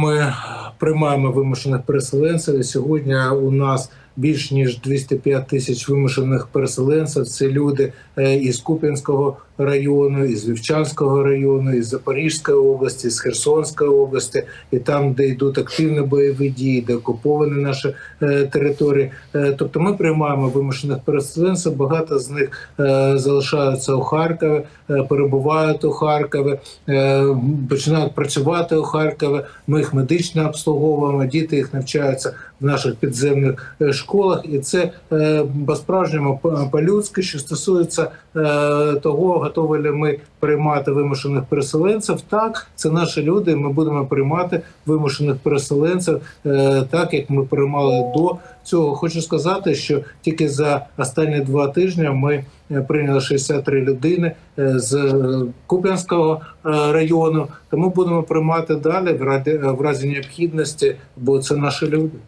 ми приймаємо вимушених переселенців. І сьогодні у нас більш ніж 205 тисяч вимушених переселенців. Це люди е, із Куп'янського району, із Вівчанського району, із Запорізької області, з Херсонської області, і там, де йдуть активні бойові дії, де окуповані наші е, території. Е, Тобто, ми приймаємо вимушених переселенців. Багато з них залишаються у Харкові, перебувають у Харкові, починають працювати у Харкові. Ми їх медично обслуговуємо, діти їх навчаються в наших підземних е, школах, і це е, по- по-людськи, що стосується е, того, готові ли ми приймати вимушених переселенців. Так, це наші люди. Ми будемо приймати вимушених переселенців, е, так як ми приймали до цього. Хочу сказати, що тільки за останні два тижні ми прийняли 63 людини з Куп'янського району. Тому будемо приймати далі в разі необхідності, бо це наші люди.